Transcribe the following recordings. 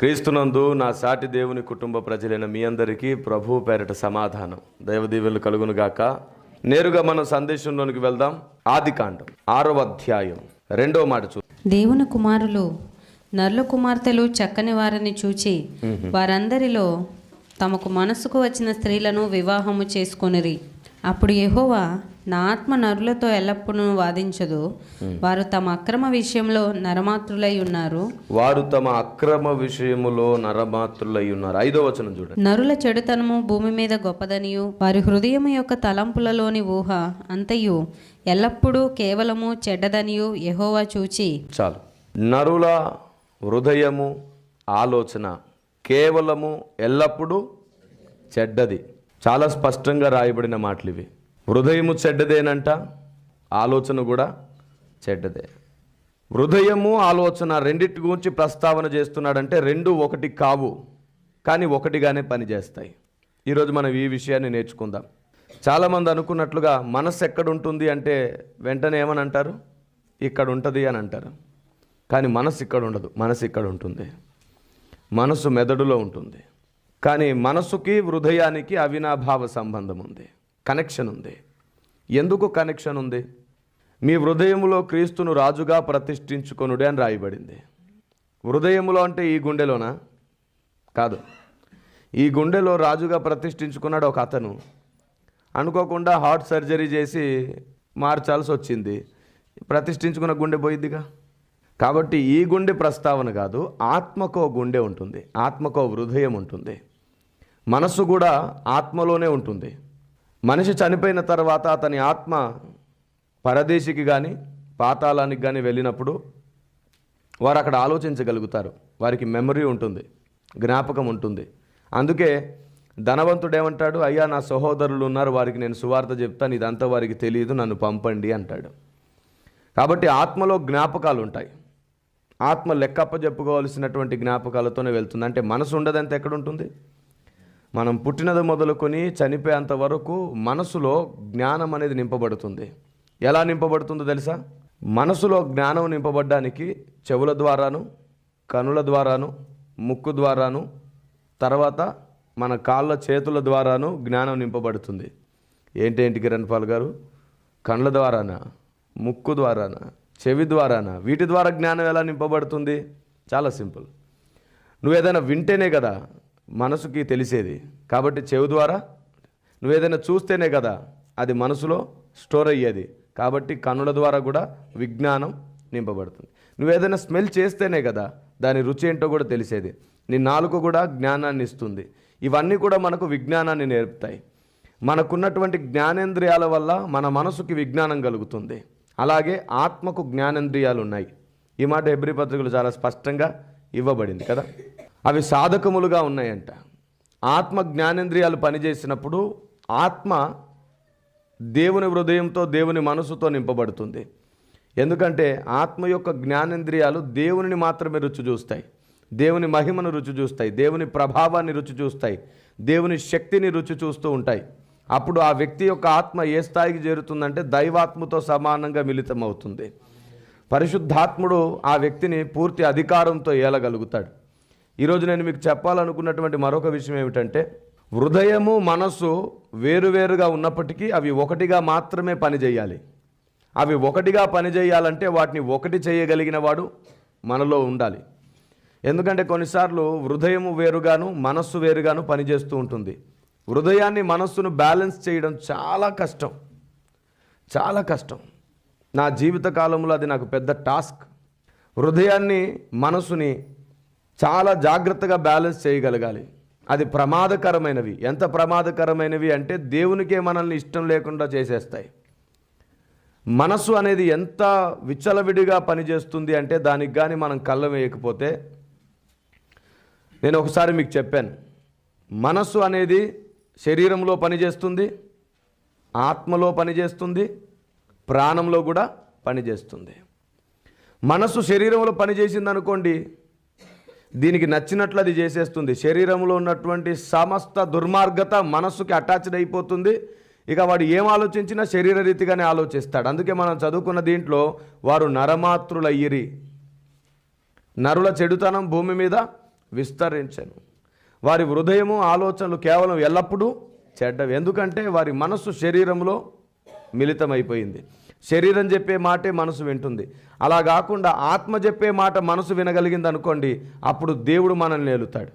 క్రీస్తునందు నా సాటి దేవుని కుటుంబ ప్రజలైన మీ అందరికీ ప్రభు పేరట సమాధానం. దైవదీవులు కలుగును గాక. నేరుగా మనం సందేశంలోనికి వెళ్దాం. ఆది కాండం ఆరవ అధ్యాయం రెండవ మాట చూ దేవుని కుమారులు నర్ల కుమార్తెలు చక్కని వారిని చూచి వారందరిలో తమకు మనసుకు వచ్చిన స్త్రీలను వివాహము చేసుకొనిరి. అప్పుడు యెహోవా నా ఆత్మ నరులతో ఎల్లప్పుడూ వాదించదు. వారు తమ అక్రమ విషయంలో నరమాత్రులై ఉన్నారు. వారు తమ అక్రమ విషయములో నరమాత్రులై ఉన్నారు. ఐదో వచనం చూడండి. నరుల చెడుతనము భూమి మీద గొప్పదనియు. వారి హృదయము యొక్క తలంపులలోని ఊహ అంతయు. ఎల్లప్పుడూ కేవలము చెడ్డదనియు యెహోవా చూచి. చాలు. నరుల హృదయము ఆలోచన కేవలము ఎల్లప్పుడూ చెడ్డది. చాలా స్పష్టంగా రాయబడిన మాటలు ఇవి హృదయము చెడ్డదేనంట ఆలోచన కూడా చెడ్డదే. హృదయము ఆలోచన రెండింటి గురించి ప్రస్తావన చేస్తున్నాడంటే రెండు ఒకటి కావు కానీ ఒకటిగానే పనిచేస్తాయి ఈరోజు మనం ఈ విషయాన్ని నేర్చుకుందాం. చాలామంది అనుకున్నట్లుగా మనసు ఎక్కడ ఉంటుంది అంటే వెంటనే ఏమని అంటారు? ఇక్కడ ఉంటుంది అని అంటారు. కానీ మనసు ఇక్కడ ఉండదు మనసు ఇక్కడ ఉంటుంది మనసు మెదడులో ఉంటుంది. కానీ మనసుకి హృదయానికి అవినాభావ సంబంధం ఉంది కనెక్షన్ ఉంది. ఎందుకు కనెక్షన్ ఉంది? మీ హృదయములో క్రీస్తును రాజుగా ప్రతిష్ఠించుకొనుడే అని రాయబడింది. హృదయములో అంటే ఈ గుండెలోనా? కాదు. ఈ గుండెలో రాజుగా ప్రతిష్ఠించుకున్నాడు ఒక అతను. అనుకోకుండా హార్ట్ సర్జరీ చేసి మార్చాల్సి వచ్చింది. ప్రతిష్ఠించుకున్న గుండె పోయిద్దిగా? కాబట్టి ఈ గుండె ప్రస్తావన కాదు ఆత్మకో గుండె ఉంటుంది. ఆత్మకో హృదయం ఉంటుంది. మనస్సు కూడా ఆత్మలోనే ఉంటుంది. మనిషి చనిపోయిన తర్వాత అతని ఆత్మ పరదేశికి కానీ పాతాళానికి కానీ వెళ్ళినప్పుడు వారు అక్కడ ఆలోచించగలుగుతారు. వారికి మెమరీ ఉంటుంది జ్ఞాపకం ఉంటుంది. అందుకే ధనవంతుడు ఏమంటాడు అయ్యా నా సహోదరులు ఉన్నారు వారికి నేను సువార్త చెప్తాను ఇదంతా వారికి తెలియదు నన్ను పంపండి అంటాడు. కాబట్టి ఆత్మలో జ్ఞాపకాలు ఉంటాయి. ఆత్మ లెక్కప్ప చెప్పుకోవాల్సినటువంటి జ్ఞాపకాలతోనే వెళ్తుంది. అంటే మనసు ఉండదంత ఎక్కడ ఉంటుంది? మనం పుట్టినది మొదలుకొని చనిపోయేంత వరకు మనసులో జ్ఞానం అనేది నింపబడుతుంది. ఎలా నింపబడుతుందో తెలుసా? మనసులో జ్ఞానం నింపబడ్డానికి చెవుల ద్వారాను కనుల ద్వారాను ముక్కు ద్వారాను తర్వాత మన కాళ్ళ చేతుల ద్వారాను జ్ఞానం నింపబడుతుంది. ఏంటేంటి కిరణ్ పాల్ గారు? కళ్ళ ద్వారానా? ముక్కు ద్వారానా? చెవి ద్వారానా? వీటి ద్వారా జ్ఞానం ఎలా నింపబడుతుంది? చాలా సింపుల్. నువ్వు ఏదైనా వింటేనే కదా మనసుకి తెలిసేది. కాబట్టి చెవి ద్వారా నువ్వు ఏదైనా చూస్తేనే కదా అది మనసులో స్టోర్ అయ్యేది. కాబట్టి కన్నుల ద్వారా కూడా విజ్ఞానం నింపబడుతుంది. నువ్వు ఏదైనా స్మెల్ చేస్తేనే కదా దాని రుచి ఏంటో కూడా తెలిసేది. నీ నాలుక కూడా జ్ఞానాన్ని ఇస్తుంది. ఇవన్నీ కూడా మనకు విజ్ఞానాన్ని నేర్పుతాయి. మనకున్నటువంటి జ్ఞానేంద్రియాల వల్ల మన మనసుకి విజ్ఞానం కలుగుతుంది. అలాగే ఆత్మకు జ్ఞానేంద్రియాలు ఉన్నాయి. ఈ మాట ఎబ్రి పత్రికలు చాలా స్పష్టంగా ఇవ్వబడింది కదా? అవి సాధకములుగా ఉన్నాయంట. ఆత్మ జ్ఞానేంద్రియాలు పనిచేసినప్పుడు ఆత్మ దేవుని హృదయంతో దేవుని మనసుతో నింపబడుతుంది. ఎందుకంటే ఆత్మ యొక్క జ్ఞానేంద్రియాలు దేవునిని మాత్రమే రుచి చూస్తాయి. దేవుని మహిమను రుచి చూస్తాయి. దేవుని ప్రభావాన్ని రుచి చూస్తాయి. దేవుని శక్తిని రుచి చూస్తూ ఉంటాయి. అప్పుడు ఆ వ్యక్తి యొక్క ఆత్మ ఏ స్థాయికి చేరుతుందంటే దైవాత్మతో సమానంగా మిళితం అవుతుంది పరిశుద్ధాత్ముడు ఆ వ్యక్తిని పూర్తి అధికారంతో ఏలగలుగుతాడు. ఈరోజు నేను మీకు చెప్పాలనుకున్నటువంటి మరొక విషయం ఏమిటంటే హృదయము మనస్సు వేరువేరుగా ఉన్నప్పటికీ అవి ఒకటిగా మాత్రమే పనిచేయాలి. అవి ఒకటిగా పనిచేయాలంటే వాటిని ఒకటి చేయగలిగిన వాడు మనలో ఉండాలి. ఎందుకంటే కొన్నిసార్లు హృదయము వేరుగాను మనస్సు వేరుగాను పనిచేస్తూ ఉంటుంది. హృదయాన్ని మనస్సును బ్యాలెన్స్ చేయడం చాలా కష్టం. చాలా కష్టం. నా జీవిత కాలంలో అది నాకు పెద్ద టాస్క్. హృదయాన్ని మనసుని చాలా జాగ్రత్తగా బ్యాలెన్స్ చేయగలగాలి. అది ప్రమాదకరమైనవి. ఎంత ప్రమాదకరమైనవి అంటే దేవునికే మనల్ని ఇష్టం లేకుండా చేసేస్తాయి. మనసు అనేది ఎంత విచ్చలవిడిగా పనిచేస్తుంది అంటే దానికి కానీ మనం కళ్ళం వేయకపోతే నేను ఒకసారి మీకు చెప్పాను. మనసు అనేది శరీరంలో పనిచేస్తుంది ఆత్మలో పనిచేస్తుంది ప్రాణంలో కూడా పనిచేస్తుంది. మనసు శరీరంలో పనిచేసింది అనుకోండి దీనికి నచ్చినట్లు అది చేసేస్తుంది. శరీరంలో ఉన్నటువంటి సమస్త దుర్మార్గత మనస్సుకి అటాచ్డ్ అయిపోతుంది. ఇక వాడు ఏం ఆలోచించినా శరీర రీతిగానే ఆలోచిస్తాడు. అందుకే మనం చదువుకున్న దీంట్లో వారు నరమాతృలయ్యిరి. నరుల చెడుతనం భూమి మీద విస్తరించను. వారి హృదయము ఆలోచనలు కేవలం ఎల్లప్పుడూ చెడ్డవి. ఎందుకంటే వారి మనస్సు శరీరంలో మిళితమైపోయింది. శరీరం చెప్పే మాటే మనసు వింటుంది. అలా కాకుండా ఆత్మ చెప్పే మాట మనసు వినగలిగింది అనుకోండి అప్పుడు దేవుడు మనల్ని ఏలుతాడు.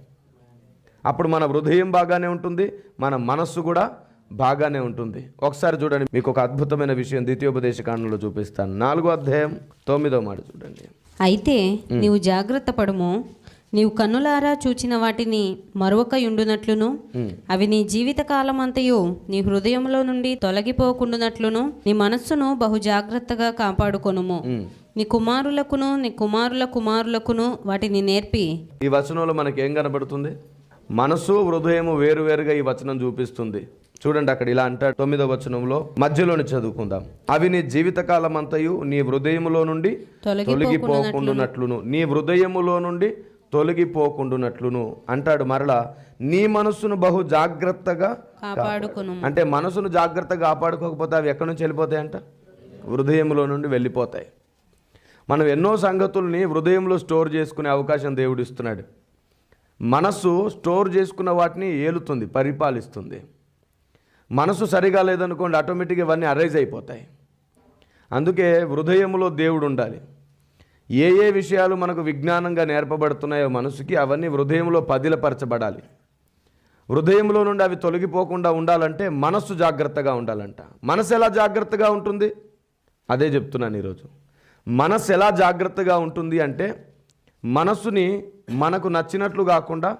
అప్పుడు మన హృదయం బాగానే ఉంటుంది మన మనస్సు కూడా బాగానే ఉంటుంది. ఒకసారి చూడండి మీకు ఒక అద్భుతమైన విషయం ద్వితీయోపదేశ కాండంలో చూపిస్తాను. నాలుగో అధ్యాయం తొమ్మిదో మాట చూడండి. అయితే నీవు జాగ్రత్త పడుము నీవు కన్నులారా చూచిన వాటిని మరొక యుండునట్లును? అవి నీ జీవిత కాలమంతయు నీ హృదయంలో నుండి తొలగిపోకుండునట్లును నీ మనస్సును బహు జాగ్రత్తగా కాపాడుకొనుము నీ కుమారులకును నీ కుమారుల కుమారులకును వాటిని నేర్పి. ఈ వచనంలో మనకి ఏం కనబడుతుంది? మనసు హృదయము వేరువేరుగా ఈ వచనం చూపిస్తుంది. చూడండి అక్కడ ఇలా అంటాడు తొమ్మిదో వచనంలో మధ్యలోని చదువుకుందాం. అవి నీ జీవితకాలం అంతయు నీ హృదయములో నుండి తొలగిపోకుండునట్లును. నీ హృదయములో నుండి తొలగిపోకుండునట్లును అంటాడు మరలా నీ మనస్సును బహు జాగ్రత్తగా కాపాడుకొను. అంటే మనసును జాగ్రత్తగా కాపాడుకోకపోతే అవి ఎక్కడి నుంచి వెళ్ళిపోతాయంట? హృదయంలో నుండి వెళ్ళిపోతాయి. మనం ఎన్నో సంగతుల్ని హృదయంలో స్టోర్ చేసుకునే అవకాశం దేవుడు ఇస్తున్నాడు. మనస్సు స్టోర్ చేసుకున్న వాటిని ఏలుతుంది పరిపాలిస్తుంది. మనసు సరిగా లేదనుకోండి ఆటోమేటిక్గా ఇవన్నీ అరైజ్ అయిపోతాయి. అందుకే హృదయంలో దేవుడు ఉండాలి. ఏ ఏ విషయాలు మనకు విజ్ఞానంగా నేర్పబడుతున్నాయో మనసుకి అవన్నీ హృదయంలో పదిలపరచబడాలి. హృదయంలో నుండి అవి తొలగిపోకుండా ఉండాలంటే మనస్సు జాగ్రత్తగా ఉండాలంట. మనసు ఎలా జాగ్రత్తగా ఉంటుంది? అదే చెప్తున్నాను ఈరోజు. మనస్సు ఎలా జాగ్రత్తగా ఉంటుంది అంటే మనస్సుని మనకు నచ్చినట్లు కాకుండా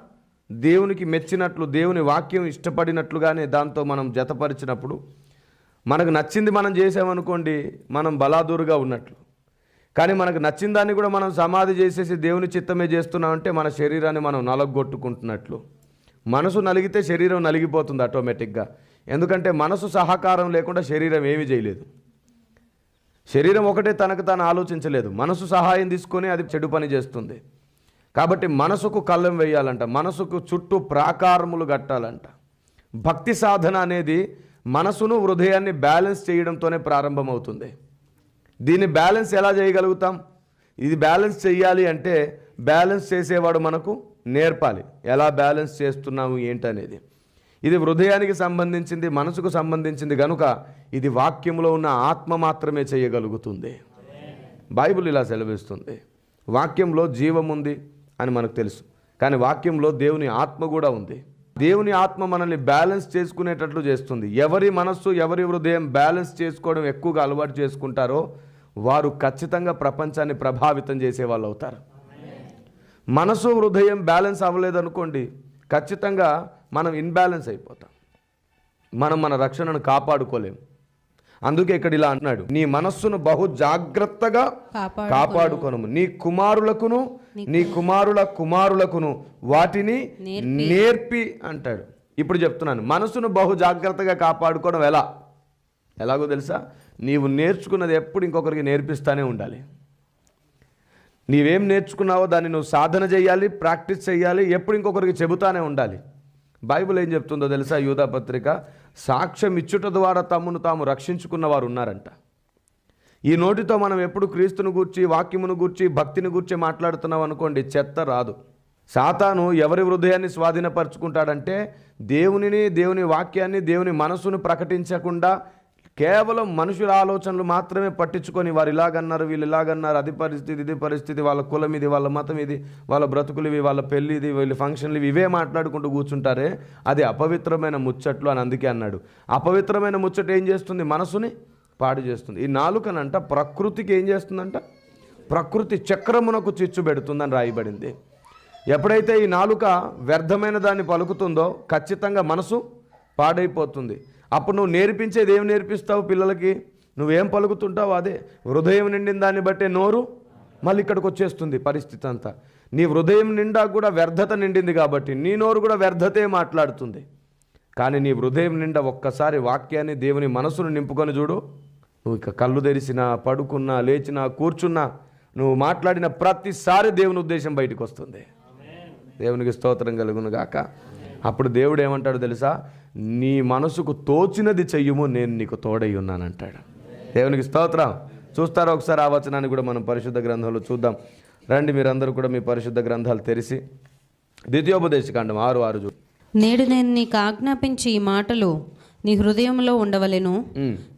దేవునికి మెచ్చినట్లు దేవుని వాక్యం ఇష్టపడినట్లుగానే దాంతో మనం జతపరిచినప్పుడు మనకు నచ్చింది మనం చేసామనుకోండి మనం బలాదూరుగా ఉన్నట్లు. కానీ మనకు నచ్చిన దాన్ని కూడా మనం సమాధి చేసేసి దేవుని చిత్తమే చేస్తున్నామంటే మన శరీరాన్ని మనం నలగొట్టుకుంటున్నట్లు. మనసు నలిగితే శరీరం నలిగిపోతుంది ఆటోమేటిక్గా ఎందుకంటే మనసు సహకారం లేకుండా శరీరం ఏమీ చేయలేదు. శరీరం ఒకటే తనకు తాను ఆలోచించలేదు. మనసు సహాయం తీసుకొని అది చెడు పని చేస్తుంది. కాబట్టి మనసుకు కళ్ళం వేయాలంట. మనసుకు చుట్టూ ప్రాకారములు కట్టాలంట. భక్తి సాధన అనేది మనసును హృదయాన్ని బ్యాలెన్స్ చేయడంతోనే ప్రారంభమవుతుంది. దీన్ని బ్యాలెన్స్ ఎలా చేయగలుగుతాం? ఇది బ్యాలెన్స్ చేయాలి అంటే బ్యాలెన్స్ చేసేవాడు మనకు నేర్పాలి. ఎలా బ్యాలెన్స్ చేస్తున్నాము ఏంటనేది. ఇది హృదయానికి సంబంధించింది మనసుకు సంబంధించింది కనుక ఇది వాక్యంలో ఉన్న ఆత్మ మాత్రమే చేయగలుగుతుంది. బైబిల్ ఇలా సెలవిస్తుంది. వాక్యంలో జీవం ఉంది అని మనకు తెలుసు. కానీ వాక్యంలో దేవుని ఆత్మ కూడా ఉంది. దేవుని ఆత్మ మనల్ని బ్యాలెన్స్ చేసుకునేటట్లు చేస్తుంది. ఎవరి మనస్సు ఎవరి హృదయం బ్యాలెన్స్ చేసుకోవడం ఎక్కువగా అలవాటు చేసుకుంటారో వారు ఖచ్చితంగా ప్రపంచాన్ని ప్రభావితం చేసే వాళ్ళు అవుతారు. మనసు హృదయం బ్యాలెన్స్ అవ్వలేదనుకోండి ఖచ్చితంగా మనం ఇన్బ్యాలెన్స్ అయిపోతాం. మనం మన రక్షణను కాపాడుకోలేం. అందుకే ఇక్కడ ఇలా అంటున్నాడు నీ మనస్సును బహు జాగ్రత్తగా కాపాడు కాపాడుకొనము. నీ కుమారులకును నీ కుమారుల కుమారులకును వాటిని నేర్పి. అంటాడు. ఇప్పుడు చెప్తున్నాను మనసును బహు జాగ్రత్తగా కాపాడుకోవడం ఎలా? ఎలాగో తెలుసా? నీవు నేర్చుకున్నది ఎప్పుడు ఇంకొకరికి నేర్పిస్తానే ఉండాలి. నీవేం నేర్చుకున్నావో దాన్ని నువ్వు సాధన చేయాలి ప్రాక్టీస్ చేయాలి ఎప్పుడు ఇంకొకరికి చెబుతానే ఉండాలి. బైబిల్ ఏం చెప్తుందో తెలుసా? యూదా పత్రిక సాక్ష్యం ఇచ్చుట ద్వారా తమ్మును తాము రక్షించుకున్న వారు ఉన్నారంట. ఈ నోటితో మనం ఎప్పుడు క్రీస్తును గూర్చి వాక్యమును గూర్చి భక్తిని గూర్చి మాట్లాడుతున్నాం అనుకోండి చెత్త రాదు. సాతాను ఎవరి హృదయాన్ని స్వాధీనపరుచుకుంటాడంటే దేవునిని దేవుని వాక్యాన్ని దేవుని మనసును ప్రకటించకుండా కేవలం మనుషుల ఆలోచనలు మాత్రమే పట్టించుకొని వారు ఇలాగన్నారు వీళ్ళు ఇలాగన్నారు అది పరిస్థితి ఇది పరిస్థితి వాళ్ళ కులం ఇది వాళ్ళ మతం ఇది వాళ్ళ బ్రతుకులు ఇవి వాళ్ళ పెళ్ళి ఇది వీళ్ళ ఫంక్షన్లు ఇవి ఇవే మాట్లాడుకుంటూ కూర్చుంటారే? అది అపవిత్రమైన ముచ్చట్లు అని అందుకే అన్నాడు. అపవిత్రమైన ముచ్చట ఏం చేస్తుంది? మనసుని పాడు చేస్తుంది. ఈ నాలుకనంట ప్రకృతికి ఏం చేస్తుందంట? ప్రకృతి చక్రమునకు చిచ్చు పెడుతుందని రాయబడింది. ఎప్పుడైతే ఈ నాలుక వ్యర్థమైన దాన్ని పలుకుతుందో ఖచ్చితంగా మనసు పాడైపోతుంది. అప్పుడు నువ్వు నేర్పించేది ఏం నేర్పిస్తావు పిల్లలకి? నువ్వేం పలుకుతుంటావు అదే. హృదయం నిండిన దాన్ని బట్టే నోరు మళ్ళీ ఇక్కడికి వచ్చేస్తుంది పరిస్థితి అంతా. నీ హృదయం నిండా కూడా వ్యర్థత నిండింది కాబట్టి నీ నోరు కూడా వ్యర్థతే మాట్లాడుతుంది. కానీ నీ హృదయం నిండా ఒక్కసారి వాక్యాన్ని దేవుని మనసును నింపుకొని చూడు. నువ్వు ఇక కళ్ళు తెరిచినా పడుకున్నా లేచినా కూర్చున్నా నువ్వు మాట్లాడిన ప్రతిసారి దేవుని ఉద్దేశం బయటకు వస్తుంది. దేవునికి స్తోత్రం కలుగును గాక అప్పుడు దేవుడు ఏమంటాడు తెలుసా? నీ మనసుకు తోచినది చెయ్యుము నేను నీకు తోడై ఉన్నానంటాడు. దేవునికి స్తోత్రం. చూస్తారా ఒకసారి ఆ వచనాన్ని కూడా మనం పరిశుద్ధ గ్రంథంలో చూద్దాం. రండి మీరందరూ కూడా మీ పరిశుద్ధ గ్రంథాలు తెరిచి ద్వితీయోపదేశకాండం ఆరు ఆరు చూ నేడు నేను నీకు ఆజ్ఞాపించి ఈ మాటలు నీ హృదయంలో ఉండవలెను.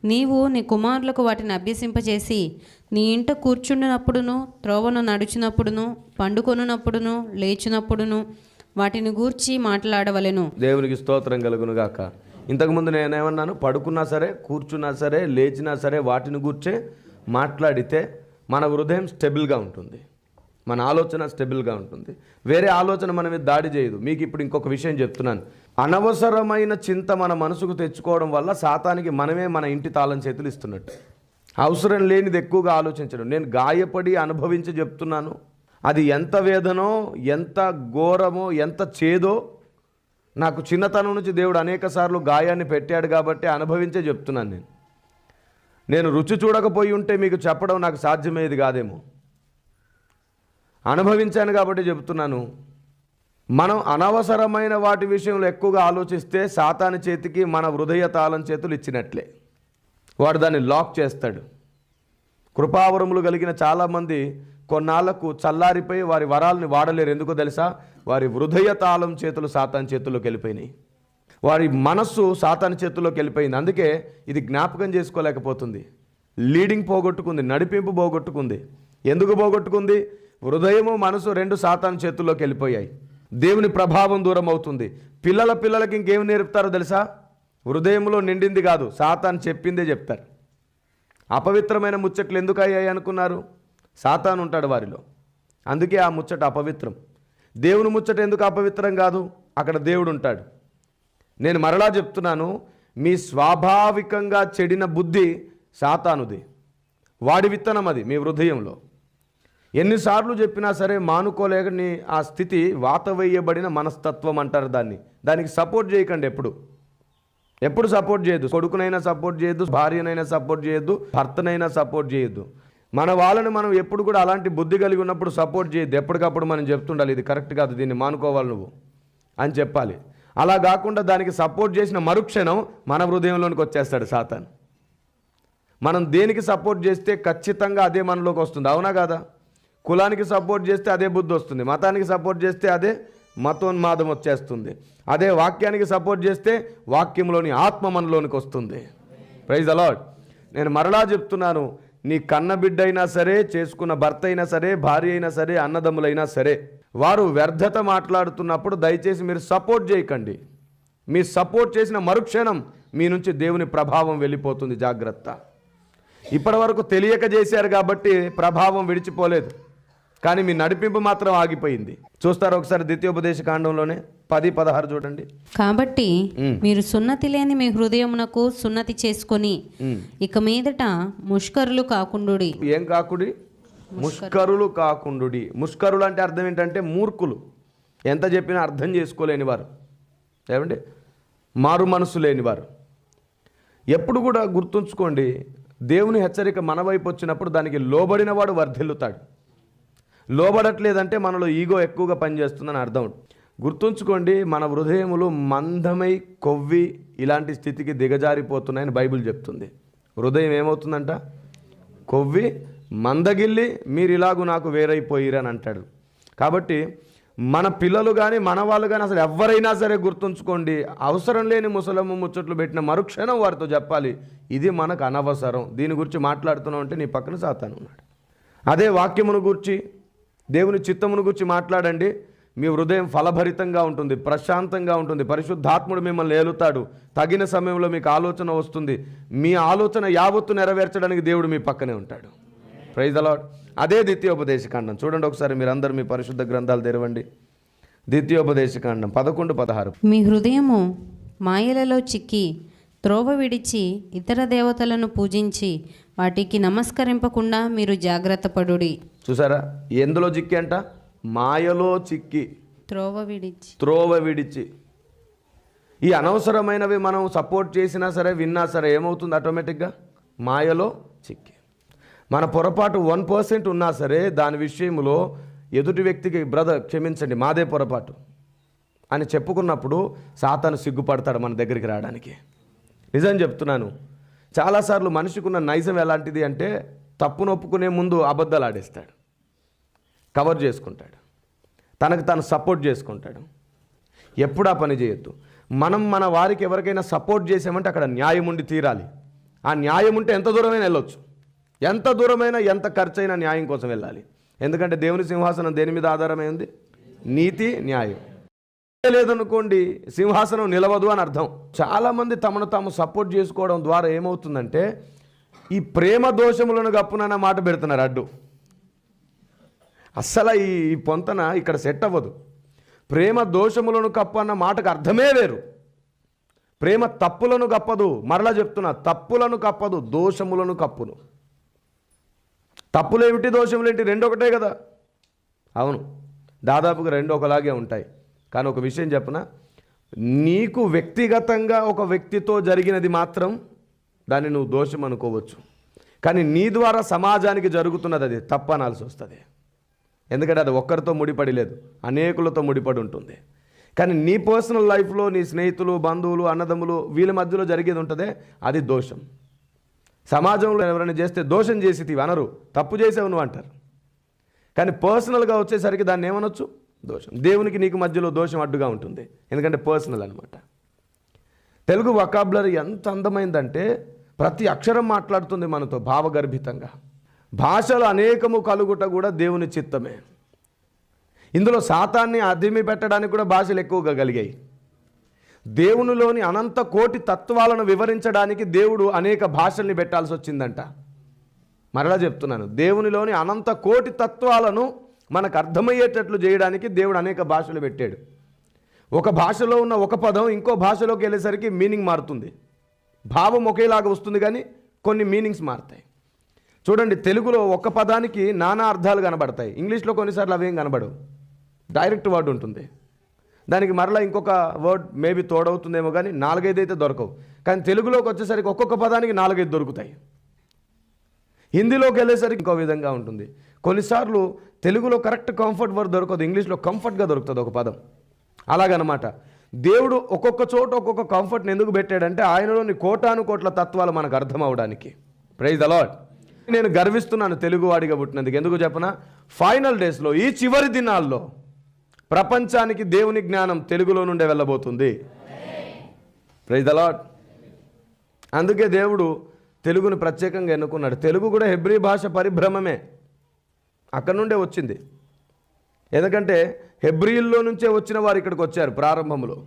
నీవు నీ కుమారులకు వాటిని అభ్యసింపచేసి నీ ఇంట కూర్చుండినప్పుడును త్రోవను నడుచినప్పుడును పండుకొనున్నప్పుడును లేచినప్పుడును వాటిని గూర్చి మాట్లాడవలెను. దేవునికి స్తోత్రం కలుగును గాక. ఇంతకుముందు నేనేమన్నాను పడుకున్నా సరే కూర్చున్నా సరే లేచినా సరే వాటిని గూర్చే మాట్లాడితే మన హృదయం స్టెబుల్గా ఉంటుంది. మన ఆలోచన స్టెబుల్గా ఉంటుంది. వేరే ఆలోచన మన మీద దాడి చేయదు. మీకు ఇప్పుడు ఇంకొక విషయం చెప్తున్నాను. అనవసరమైన చింత మన మనసుకు తెచ్చుకోవడం వల్ల సాతానికి మనమే మన ఇంటి తాళం చేతులు ఇస్తున్నట్టు. అవసరం లేనిది ఎక్కువగా ఆలోచించడం. నేను గాయపడి అనుభవించి చెప్తున్నాను. అది ఎంత వేదనో ఎంత ఘోరమో ఎంత చేదో నాకు చిన్నతనం నుంచి దేవుడు అనేక సార్లు గాయాన్ని పెట్టాడు కాబట్టి అనుభవించే చెప్తున్నాను నేను. నేను రుచి చూడకపోయి ఉంటే మీకు చెప్పడం నాకు సాధ్యమయ్యేది కాదేమో. అనుభవించాను కాబట్టి చెప్తున్నాను. మనం అనవసరమైన వాటి విషయంలో ఎక్కువగా ఆలోచిస్తే సాతాని చేతికి మన హృదయ తాళం చేతులు ఇచ్చినట్లే. వాడు దాన్ని లాక్ చేస్తాడు. కృపావరములు కలిగిన చాలామంది కొన్నాళ్ళకు చల్లారిపోయి వారి వరాలని వాడలేరు. ఎందుకో తెలుసా? వారి హృదయ తాళం చేతులు సాతాన్ చేతుల్లోకి వెళ్ళిపోయినాయి. వారి మనస్సు సాతాన్ చేతుల్లోకి వెళ్ళిపోయింది. అందుకే ఇది జ్ఞాపకం చేసుకోలేకపోతుంది. లీడింగ్ పోగొట్టుకుంది నడిపింపు పోగొట్టుకుంది. ఎందుకు పోగొట్టుకుంది? హృదయము మనసు రెండు సాతాన్ చేతుల్లోకి వెళ్ళిపోయాయి. దేవుని ప్రభావం దూరం అవుతుంది. పిల్లల పిల్లలకి ఇంకేం నేర్పుతారో తెలుసా? హృదయంలో నిండింది కాదు సాతాన్ చెప్పిందే చెప్తారు. అపవిత్రమైన ముచ్చట్లు ఎందుకు అయ్యాయి అనుకున్నారు? సాతాను ఉంటాడు వారిలో. అందుకే ఆ ముచ్చట అపవిత్రం. దేవుని ముచ్చట ఎందుకు అపవిత్రం కాదు? అక్కడ దేవుడు ఉంటాడు. నేను మరలా చెప్తున్నాను మీ స్వాభావికంగా చెడిన బుద్ధి సాతానుది. వాడి విత్తనం అది మీ హృదయంలో. ఎన్నిసార్లు చెప్పినా సరే మానుకోలేకని ఆ స్థితి వాత వేయబడిన మనస్తత్వం అంటారు దాన్ని. దానికి సపోర్ట్ చేయకండి ఎప్పుడు. ఎప్పుడు సపోర్ట్ చేయొద్దు కొడుకునైనా సపోర్ట్ చేయొద్దు భార్యనైనా సపోర్ట్ చేయొద్దు భర్తనైనా సపోర్ట్ చేయొద్దు మన వాళ్ళని మనం ఎప్పుడు కూడా అలాంటి బుద్ధి కలిగి ఉన్నప్పుడు సపోర్ట్ చేయద్దు. ఎప్పటికప్పుడు మనం చెప్తుండాలి ఇది కరెక్ట్ కాదు దీన్ని మానుకోవాలి నువ్వు అని చెప్పాలి. అలా కాకుండా దానికి సపోర్ట్ చేసిన మరుక్షణం మన హృదయంలోనికి వచ్చేస్తాడు సాతాన్. మనం దేనికి సపోర్ట్ చేస్తే ఖచ్చితంగా అదే మనలోకి వస్తుంది. అవునా కదా? కులానికి సపోర్ట్ చేస్తే అదే బుద్ధి వస్తుంది. మతానికి సపోర్ట్ చేస్తే అదే మతోన్మాదం వచ్చేస్తుంది. అదే వాక్యానికి సపోర్ట్ చేస్తే వాక్యంలోని ఆత్మ మనలోనికి వస్తుంది. ప్రైజ్ అలాడ్ నేను మరలా చెప్తున్నాను నీ కన్న అయినా సరే చేసుకున్న భర్త అయినా సరే భార్య అయినా సరే అన్నదమ్ములైనా సరే వారు వ్యర్థత మాట్లాడుతున్నప్పుడు దయచేసి మీరు సపోర్ట్ చేయకండి. మీ సపోర్ట్ చేసిన మరుక్షణం మీ నుంచి దేవుని ప్రభావం వెళ్ళిపోతుంది జాగ్రత్త. ఇప్పటి వరకు తెలియక చేశారు కాబట్టి ప్రభావం విడిచిపోలేదు. కానీ మీ నడిపింపు మాత్రం ఆగిపోయింది. చూస్తారు ఒకసారి ద్వితీయోపదేశ కాండంలోనే? పది పదహారు చూడండి. కాబట్టి మీరు సున్నతి లేని మీ హృదయమునకు సున్నతి చేసుకొని ఇక మీదట ముష్కరులు కాకుండుడి. ఏం కాకుడి? ముష్కరులు కాకుండుడి. ముష్కరులు అంటే అర్థం ఏంటంటే మూర్ఖులు. ఎంత చెప్పినా అర్థం చేసుకోలేని వారు. ఏమండి? మారు మనసు లేనివారు ఎప్పుడు కూడా గుర్తుంచుకోండి దేవుని హెచ్చరిక మన వైపు వచ్చినప్పుడు దానికి లోబడినవాడు వర్ధిల్లుతాడు. లోబడట్లేదంటే మనలో ఈగో ఎక్కువగా పనిచేస్తుందని అర్థం. గుర్తుంచుకోండి మన హృదయములు మందమై కొవ్వి ఇలాంటి స్థితికి దిగజారిపోతున్నాయని బైబిల్ చెప్తుంది. హృదయం ఏమవుతుందంట? కొవ్వి మందగిల్లి మీరు ఇలాగు నాకు వేరైపోయిరని అంటాడు. కాబట్టి మన పిల్లలు కానీ మన వాళ్ళు కానీ అసలు ఎవరైనా సరే గుర్తుంచుకోండి అవసరం లేని ముసలమ్మ ముచ్చట్లు పెట్టిన మరుక్షణం వారితో చెప్పాలి ఇది మనకు అనవసరం. దీని గురించి మాట్లాడుతున్నావు అంటే నీ పక్కన సాతాను ఉన్నాడు అదే వాక్యమును గురించి దేవుని చిత్తమును గురించి మాట్లాడండి. మీ హృదయం ఫలభరితంగా ఉంటుంది ప్రశాంతంగా ఉంటుంది. పరిశుద్ధాత్ముడు మిమ్మల్ని ఏలుతాడు. తగిన సమయంలో మీకు ఆలోచన వస్తుంది. మీ ఆలోచన యావత్తు నెరవేర్చడానికి దేవుడు మీ పక్కనే ఉంటాడు. ప్రైజ్ అలాడ్ అదే ద్వితీయోపదేశకాండం చూడండి ఒకసారి మీరందరూ మీ పరిశుద్ధ గ్రంథాలు తెరవండి. ద్వితీయోపదేశకాండం పదకొండు పదహారు. మీ హృదయము మాయలలో చిక్కి త్రోవ విడిచి ఇతర దేవతలను పూజించి వాటికి నమస్కరింపకుండా మీరు జాగ్రత్త పడుడి చూసారా? ఎందులో చిక్కి అంట? మాయలో చిక్కి. త్రోవ విడిచి. త్రోవ విడిచి. ఈ అనవసరమైనవి మనం సపోర్ట్ చేసినా సరే విన్నా సరే ఏమవుతుంది ఆటోమేటిక్గా? మాయలో చిక్కి. మన పొరపాటు వన్ పర్సెంట్ ఉన్నా సరే దాని విషయంలో ఎదుటి వ్యక్తికి బ్రదర్ క్షమించండి మాదే పొరపాటు. అని చెప్పుకున్నప్పుడు సాతాను సిగ్గుపడతాడు మన దగ్గరికి రావడానికి. నిజం చెప్తున్నాను. చాలాసార్లు మనిషికున్న నైజం ఎలాంటిది అంటే తప్పును ఒప్పుకునే ముందు అబద్ధాలు ఆడేస్తాడు. కవర్ చేసుకుంటాడు. తనకు తాను సపోర్ట్ చేసుకుంటాడు. ఎప్పుడు ఆ పని చేయొద్దు. మనం మన వారికి ఎవరికైనా సపోర్ట్ చేసామంటే అక్కడ న్యాయం ఉండి తీరాలి. ఆ న్యాయం ఉంటే ఎంత దూరమైనా వెళ్ళొచ్చు. ఎంత దూరమైనా ఎంత ఖర్చైనా న్యాయం కోసం వెళ్ళాలి. ఎందుకంటే దేవుని సింహాసనం దేని మీద ఆధారమై ఉంది? నీతి న్యాయం. లేదనుకోండి సింహాసనం నిలవదు అని అర్థం. చాలామంది తమను తాము సపోర్ట్ చేసుకోవడం ద్వారా ఏమవుతుందంటే ఈ ప్రేమ దోషములను గప్పునన్న మాట పెడుతున్నారు అడ్డు. అస్సలు ఈ పొంతన ఇక్కడ సెట్ అవ్వదు. ప్రేమ దోషములను కప్పు అన్న మాటకు అర్థమే వేరు. ప్రేమ తప్పులను కప్పదు. మరలా చెప్తున్నా తప్పులను కప్పదు దోషములను కప్పును. తప్పులేమిటి దోషములేంటి? రెండు ఒకటే కదా. అవును. దాదాపుగా రెండు ఒకలాగే ఉంటాయి. కానీ ఒక విషయం చెప్పన? నీకు వ్యక్తిగతంగా ఒక వ్యక్తితో జరిగినది మాత్రం దాన్ని నువ్వు దోషం అనుకోవచ్చు. కానీ నీ ద్వారా సమాజానికి జరుగుతున్నది అది తప్పనాల్సి వస్తుంది. ఎందుకంటే అది ఒక్కరితో ముడిపడి లేదు అనేకులతో ముడిపడి ఉంటుంది. కానీ నీ పర్సనల్ లైఫ్లో నీ స్నేహితులు బంధువులు అన్నదమ్ములు వీళ్ళ మధ్యలో జరిగేది ఉంటుందే అది దోషం. సమాజంలో ఎవరైనా చేస్తే దోషం చేసి అనరు తప్పు చేసేవను అంటారు. కానీ పర్సనల్గా వచ్చేసరికి దాన్ని ఏమనొచ్చు? దోషం. దేవునికి నీకు మధ్యలో దోషం అడ్డుగా ఉంటుంది. ఎందుకంటే పర్సనల్ అనమాట తెలుగు వకాబులరీ ఎంత అందమైందంటే ప్రతి అక్షరం మాట్లాడుతుంది మనతో భావగర్భితంగా. భాషలు అనేకము కలుగుట కూడా దేవుని చిత్తమే. ఇందులో శాతాన్ని అదిమి పెట్టడానికి కూడా భాషలు ఎక్కువగా కలిగాయి. దేవునిలోని అనంత కోటి తత్వాలను వివరించడానికి దేవుడు అనేక భాషల్ని పెట్టాల్సి వచ్చిందంట. మరలా చెప్తున్నాను. దేవునిలోని అనంత కోటి తత్వాలను మనకు అర్థమయ్యేటట్లు చేయడానికి దేవుడు అనేక భాషలు పెట్టాడు. ఒక భాషలో ఉన్న ఒక పదం ఇంకో భాషలోకి వెళ్ళేసరికి మీనింగ్ మారుతుంది. భావం ఒకేలాగా వస్తుంది కానీ కొన్ని మీనింగ్స్ మారుతాయి. చూడండి తెలుగులో ఒక పదానికి నానా అర్థాలు కనబడతాయి. ఇంగ్లీష్లో కొన్నిసార్లు అవేం కనబడవు. డైరెక్ట్ వర్డ్ ఉంటుంది. దానికి మరలా ఇంకొక వర్డ్ మేబీ తోడవుతుందేమో కానీ నాలుగైదు అయితే దొరకవు. కానీ తెలుగులోకి వచ్చేసరికి ఒక్కొక్క పదానికి నాలుగైదు దొరుకుతాయి. హిందీలోకి వెళ్ళేసరికి ఇంకో విధంగా ఉంటుంది. కొన్నిసార్లు తెలుగులో కరెక్ట్ కంఫర్ట్ వర్డ్ దొరకదు ఇంగ్లీష్లో కంఫర్ట్గా దొరుకుతుంది ఒక పదం. అలాగనమాట. దేవుడు ఒక్కొక్క చోట ఒక్కొక్క కంఫర్ట్ని ఎందుకు పెట్టాడంటే ఆయనలోని కోటాను కోట్ల తత్వాలు మనకు అర్థం అవడానికి ప్రైజ్ అలాట్ నేను గర్విస్తున్నాను తెలుగువాడిగా పుట్టినందుకు. ఎందుకు చెప్పనా? ఫైనల్ డేస్లో ఈ చివరి దినాల్లో ప్రపంచానికి దేవుని జ్ఞానం తెలుగులో నుండే వెళ్ళబోతుంది. ప్రైజ్ అలాట్ అందుకే దేవుడు తెలుగును ప్రత్యేకంగా ఎన్నుకున్నాడు. తెలుగు కూడా హెబ్రీ భాష పరిభ్రమమే. అక్కడి నుండే వచ్చింది. ఎందుకంటే హెబ్రియుల్లో నుంచే వచ్చిన వారు ఇక్కడికి వచ్చారు ప్రారంభంలో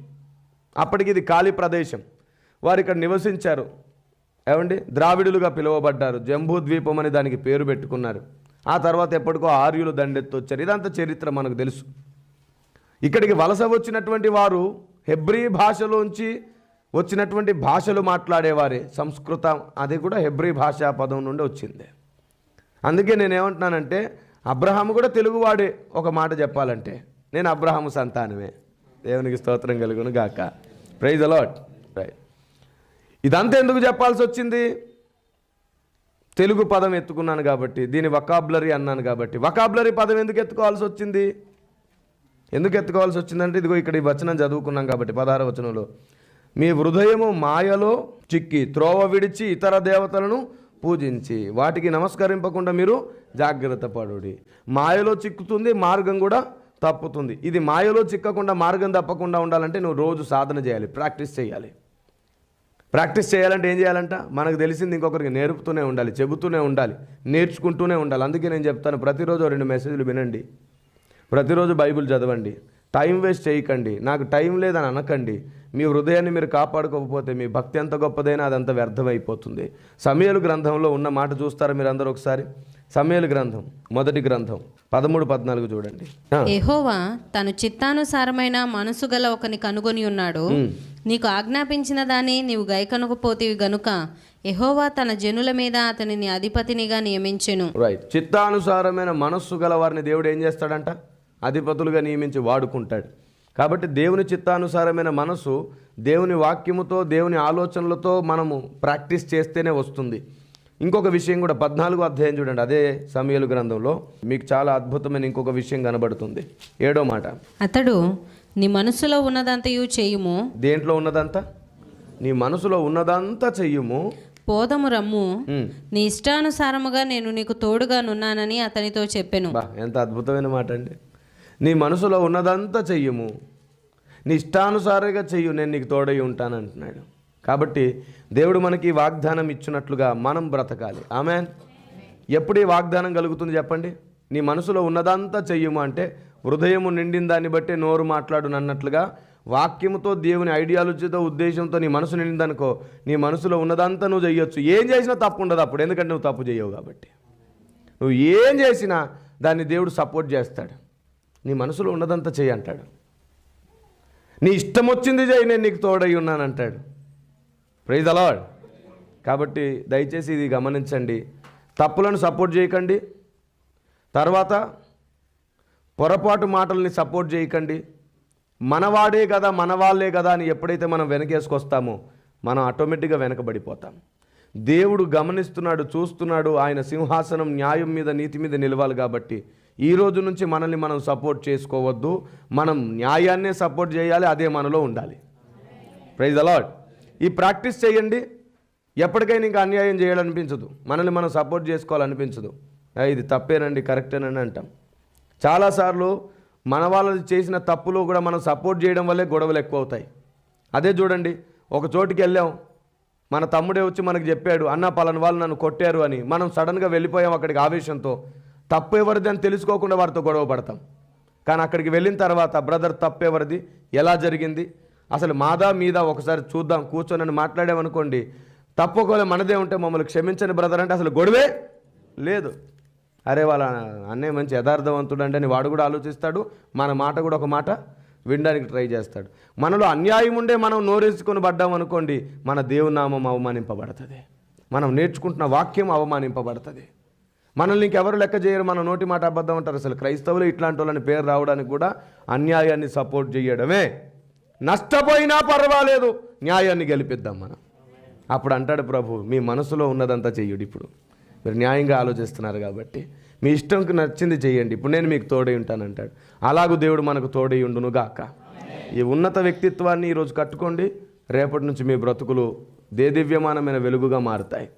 అప్పటికి ఇది ఖాళీ ప్రదేశం. వారు ఇక్కడ నివసించారు. ఏమండి? ద్రావిడులుగా పిలువబడ్డారు. జంబూ ద్వీపం అని దానికి పేరు పెట్టుకున్నారు. ఆ తర్వాత ఎప్పటికో ఆర్యులు దండెత్తొచ్చారు. ఇదంతా చరిత్ర మనకు తెలుసు. ఇక్కడికి వలస వచ్చినటువంటి వారు హెబ్రీ భాషలోంచి వచ్చినటువంటి భాషలు మాట్లాడేవారే. సంస్కృతం అది కూడా హెబ్రీ భాషా పదం నుండి వచ్చింది. అందుకే నేనేమంటున్నానంటే అబ్రహాము కూడా తెలుగువాడే ఒక మాట చెప్పాలంటే నేను అబ్రహాము సంతానమే. దేవునికి స్తోత్రం కలుగును గాక. ప్రైజ్ అలాట్ రైట్ ఇదంతా ఎందుకు చెప్పాల్సి వచ్చింది? తెలుగు పదం ఎత్తుకున్నాను కాబట్టి దీని వకాబులరీ అన్నాను కాబట్టి. వకాబులరీ పదం ఎందుకు ఎత్తుకోవాల్సి వచ్చింది? ఎందుకు ఎత్తుకోవాల్సి వచ్చిందంటే ఇదిగో ఇక్కడ ఈ వచనం చదువుకున్నాం కాబట్టి పదహార వచనంలో. మీ హృదయము మాయలో చిక్కి త్రోవ విడిచి ఇతర దేవతలను పూజించి వాటికి నమస్కరింపకుండా మీరు జాగ్రత్త పడుడి. మాయలో చిక్కుతుంది మార్గం కూడా తప్పుతుంది. ఇది మాయలో చిక్కకుండా మార్గం తప్పకుండా ఉండాలంటే నువ్వు రోజు సాధన చేయాలి ప్రాక్టీస్ చేయాలి. ప్రాక్టీస్ చేయాలంటే ఏం చేయాలంట? మనకు తెలిసింది ఇంకొకరికి నేర్పుతూనే ఉండాలి చెబుతూనే ఉండాలి నేర్చుకుంటూనే ఉండాలి. అందుకే నేను చెప్తాను ప్రతిరోజు రెండు మెసేజ్లు వినండి. ప్రతిరోజు బైబిల్ చదవండి. టైం వేస్ట్ చేయకండి. నాకు టైం లేదని అనకండి. మీ హృదయాన్ని మీరు కాపాడుకోకపోతే మీ భక్తి ఎంత గొప్పదైనా అదంతా వ్యర్థమైపోతుంది. సమయలు గ్రంథంలో ఉన్న మాట చూస్తారా మీరు అందరూ ఒకసారి? సమయలు గ్రంథం మొదటి గ్రంథం పదమూడు పద్నాలుగు చూడండి. ఆ, యెహోవా తను చిత్తానుసారమైన మనసు గల ఒకని కనుగొని ఉన్నాడు. నీకు ఆజ్ఞాపించిన దాన్ని నీవు గైకనుకపోతేవి గనుక యెహోవా తన జనుల మీద అతనిని అధిపతినిగా నియమించెను. రైట్ చిత్తానుసారమైన మనస్సు గల వారిని దేవుడు ఏం చేస్తాడంట? అధిపతులుగా నియమించి వాడుకుంటాడు. కాబట్టి దేవుని చిత్తానుసారమైన మనసు దేవుని వాక్యముతో దేవుని ఆలోచనలతో మనము ప్రాక్టీస్ చేస్తేనే వస్తుంది. ఇంకొక విషయం కూడా పద్నాలుగో అధ్యాయం చూడండి. అదే సమయలు గ్రంథంలో మీకు చాలా అద్భుతమైన ఇంకొక విషయం కనబడుతుంది. ఏడో మాట. అతడు నీ మనసులో ఉన్నదంతయు చేయుము. దేంట్లో ఉన్నదంతా? నీ మనసులో ఉన్నదంతా చెయ్యుము పోదము రమ్ము. నీ ఇష్టానుసారముగా నేను నీకు తోడుగా నున్నానని అతనితో చెప్పెను. బా ఎంత అద్భుతమైన మాట అండి. నీ మనసులో ఉన్నదంతా చెయ్యము. నీ ఇష్టానుసారంగా చెయ్యు నేను నీకు తోడై ఉంటాను అంటున్నాడు. కాబట్టి దేవుడు మనకి వాగ్దానం ఇచ్చినట్లుగా మనం బ్రతకాలి. ఆమె ఎప్పుడు ఈ వాగ్దానం కలుగుతుంది చెప్పండి? నీ మనసులో ఉన్నదంతా చెయ్యము అంటే హృదయము నిండిన దాన్ని బట్టి నోరు మాట్లాడు అన్నట్లుగా వాక్యముతో దేవుని ఐడియాలజీతో ఉద్దేశంతో నీ మనసు నిండిందనుకో నీ మనసులో ఉన్నదంతా నువ్వు చేయొచ్చు ఏం చేసినా తప్పు ఉండదు అప్పుడు. ఎందుకంటే నువ్వు తప్పు చేయవు కాబట్టి. నువ్వు ఏం చేసినా దాన్ని దేవుడు సపోర్ట్ చేస్తాడు. నీ మనసులో ఉన్నదంతా చెయ్యి అంటాడు. నీ ఇష్టం వచ్చింది చేయి నేను నీకు తోడై ఉన్నాను అంటాడు. ప్రైజ్ అలాడ్ కాబట్టి దయచేసి ఇది గమనించండి. తప్పులను సపోర్ట్ చేయకండి. తర్వాత పొరపాటు మాటల్ని సపోర్ట్ చేయకండి. మనవాడే కదా మనవాళ్ళే కదా అని ఎప్పుడైతే మనం వెనకేసుకొస్తామో మనం ఆటోమేటిక్గా వెనకబడిపోతాం. దేవుడు గమనిస్తున్నాడు చూస్తున్నాడు ఆయన సింహాసనం న్యాయం మీద నీతి మీద నిలవాలి కాబట్టి ఈ రోజు నుంచి మనల్ని మనం సపోర్ట్ చేసుకోవద్దు. మనం న్యాయాన్నే సపోర్ట్ చేయాలి అదే మనలో ఉండాలి. ప్రైజ్ అలాడ్ ఈ ప్రాక్టీస్ చేయండి. ఎప్పటికైనా ఇంకా అన్యాయం చేయాలనిపించదు. మనల్ని మనం సపోర్ట్ చేసుకోవాలనిపించదు. ఇది తప్పేనండి కరెక్టేనండి అంటాం. చాలాసార్లు మన వాళ్ళు చేసిన తప్పులు కూడా మనం సపోర్ట్ చేయడం వల్లే గొడవలు ఎక్కువ అవుతాయి అదే చూడండి ఒక చోటుకి వెళ్ళాం. మన తమ్ముడే వచ్చి మనకు చెప్పాడు అన్న పలాని వాళ్ళు నన్ను కొట్టారు అని. మనం సడన్గా వెళ్ళిపోయాం అక్కడికి ఆవేశంతో. తప్పు ఎవరిది అని తెలుసుకోకుండా వారితో గొడవ పడతాం. కానీ అక్కడికి వెళ్ళిన తర్వాత బ్రదర్ తప్పు ఎవరిది ఎలా జరిగింది? అసలు మాదా మీద? ఒకసారి చూద్దాం కూర్చొని మాట్లాడామనుకోండి. తప్పకోలే మనదే ఉంటే మమ్మల్ని క్షమించని బ్రదర్ అంటే అసలు గొడవే లేదు. అరే వాళ్ళ అన్నయ్య మంచి యథార్థవంతుడు అంటే అని వాడు కూడా ఆలోచిస్తాడు. మన మాట కూడా ఒక మాట వినడానికి ట్రై చేస్తాడు. మనలో అన్యాయం ఉండే మనం నోరేసుకొని పడ్డాం అనుకోండి మన దేవునామం అవమానింపబడుతుంది. మనం నేర్చుకుంటున్న వాక్యం అవమానింపబడుతుంది. మనల్ని ఇంకెవరు లెక్క చేయరు. మన నోటి మాట అబద్ధం అంటారు అసలు. క్రైస్తవులు ఇట్లాంటి వాళ్ళని పేరు రావడానికి కూడా అన్యాయాన్ని సపోర్ట్ చేయడమే. నష్టపోయినా పర్వాలేదు. న్యాయాన్ని గెలిపిద్దాం మనం. అప్పుడు అంటాడు ప్రభు మీ మనసులో ఉన్నదంతా చెయ్యుడు ఇప్పుడు. మీరు న్యాయంగా ఆలోచిస్తున్నారు కాబట్టి. మీ ఇష్టంకి నచ్చింది చేయండి ఇప్పుడు నేను మీకు తోడై ఉంటానంటాడు అలాగూ దేవుడు మనకు తోడై ఉండును గాక. ఈ ఉన్నత వ్యక్తిత్వాన్ని ఈరోజు కట్టుకోండి. రేపటి నుంచి మీ బ్రతుకులు దేదివ్యమానమైన వెలుగుగా మారుతాయి.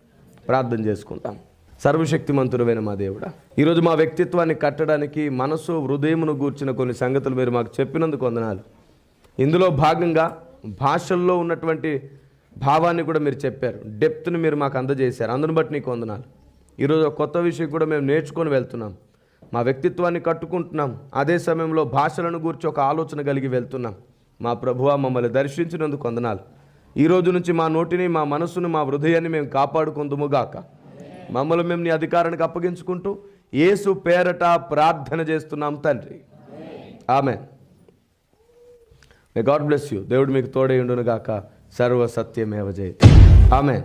ప్రార్థన చేసుకుంటాం. సర్వశక్తిమంతుడమైన మా దేవుడా. ఈరోజు మా వ్యక్తిత్వాన్ని కట్టడానికి మనసు హృదయమును గూర్చిన కొన్ని సంగతులు మీరు మాకు చెప్పినందుకు వందనాలు. ఇందులో భాగంగా భాషల్లో ఉన్నటువంటి భావాన్ని కూడా మీరు చెప్పారు. డెప్త్ని మీరు మాకు అందజేశారు. అందుని బట్టి నీకు వందనాలు. ఈరోజు కొత్త విషయం కూడా మేము నేర్చుకొని వెళ్తున్నాం. మా వ్యక్తిత్వాన్ని కట్టుకుంటున్నాం. అదే సమయంలో భాషలను గురించి ఒక ఆలోచన కలిగి వెళ్తున్నాం. మా ప్రభువ మమ్మల్ని దర్శించినందుకు వందనాలు. ఈ రోజు నుంచి మా నోటిని మా మనసును మా హృదయాన్ని మేము కాపాడుకుందుముగాక మమ్మల్ని మేము నీ అధికారానికి అప్పగించుకుంటూ యేసు పేరట ప్రార్థన చేస్తున్నాం తండ్రి. ఆమె మే గాడ్ బ్లెస్ యూ దేవుడు మీకు తోడై ఉండును గాక సర్వ సత్యమేవ జయతి ఆమె